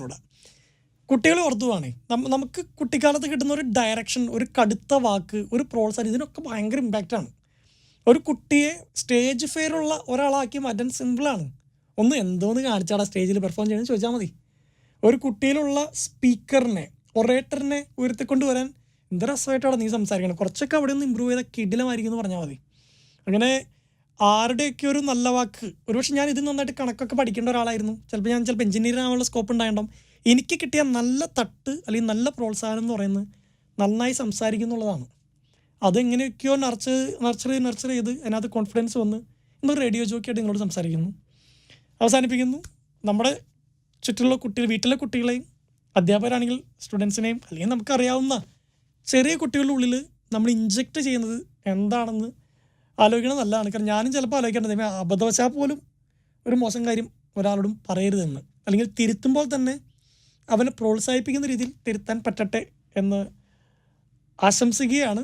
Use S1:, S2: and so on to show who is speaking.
S1: ഇവിടെ കുട്ടികൾ ഓർത്തുവാണേ നമുക്ക് കുട്ടിക്കാലത്ത് കിട്ടുന്ന ഒരു ഡയറക്ഷൻ ഒരു കടുത്ത വാക്ക് ഒരു പ്രോത്സാഹനം ഇതിനൊക്കെ ഭയങ്കര ആണ്. ഒരു കുട്ടിയെ സ്റ്റേജ് ഫെയർ ഉള്ള ഒരാളാക്കി മാറ്റാൻ സിമ്പിളാണ് ഒന്ന് എന്തോന്ന് കാണിച്ചാടാ സ്റ്റേജിൽ പെർഫോം ചെയ്യണമെന്ന് ചോദിച്ചാൽ മതി. ഒരു കുട്ടിയിലുള്ള സ്പീക്കറിനെ ഒറേറ്ററിനെ ഉയർത്തിക്കൊണ്ട് വരാൻ എന്ത് രസമായിട്ടാണ് നീ സംസാരിക്കണം. കുറച്ചൊക്കെ അവിടെ ഒന്ന് ഇമ്പ്രൂവ് ചെയ്ത കിടിലമായിരിക്കും എന്ന് പറഞ്ഞാൽ മതി. അങ്ങനെ ആരുടെയൊക്കെ ഒരു നല്ല വാക്ക്? ഒരുപക്ഷെ ഞാൻ ഇത് നന്നായിട്ട് കണക്കൊക്കെ പഠിക്കേണ്ട ഒരാളായിരുന്നു. ചിലപ്പോൾ ഞാൻ ചിലപ്പോൾ എഞ്ചിനീയർ ആവാനുള്ള സ്കോപ്പ് ഉണ്ടായിട്ടുണ്ടാവും എനിക്ക് കിട്ടിയ നല്ല തട്ട് അല്ലെങ്കിൽ നല്ല പ്രോത്സാഹനം എന്ന് പറയുന്നത് നന്നായി സംസാരിക്കുന്നുള്ളതാണ് അതെങ്ങനെയൊക്കെയോ നർച്ച് നർച്ചർ ചെയ്ത് നർച്ചർ ചെയ്ത് അതിനകത്ത് കോൺഫിഡൻസ് വന്ന് ഇന്നൊരു റേഡിയോ ജോക്കിയായിട്ട് നിങ്ങളോട് സംസാരിക്കുന്നു. അവസാനിപ്പിക്കുന്നു. നമ്മുടെ ചുറ്റുള്ള കുട്ടികൾ വീട്ടിലെ കുട്ടികളെയും അധ്യാപകരാണെങ്കിൽ സ്റ്റുഡൻസിനെയും അല്ലെങ്കിൽ നമുക്കറിയാവുന്ന ചെറിയ കുട്ടികളുടെ ഉള്ളിൽ നമ്മൾ ഇഞ്ചെക്റ്റ് ചെയ്യുന്നത് എന്താണെന്ന് ആലോചിക്കണം നല്ലതാണ്. കാരണം ഞാനും ചിലപ്പോൾ ആലോചിക്കേണ്ടത് അബദ്ധവശാൽ പോലും ഒരു മോശം കാര്യം ഒരാളോടും പറയരുതെന്ന്. അല്ലെങ്കിൽ തിരുത്തുമ്പോൾ തന്നെ അവനെ പ്രോത്സാഹിപ്പിക്കുന്ന രീതിയിൽ തിരുത്താൻ പറ്റട്ടെ എന്ന് ആശംസിക്കുകയാണ്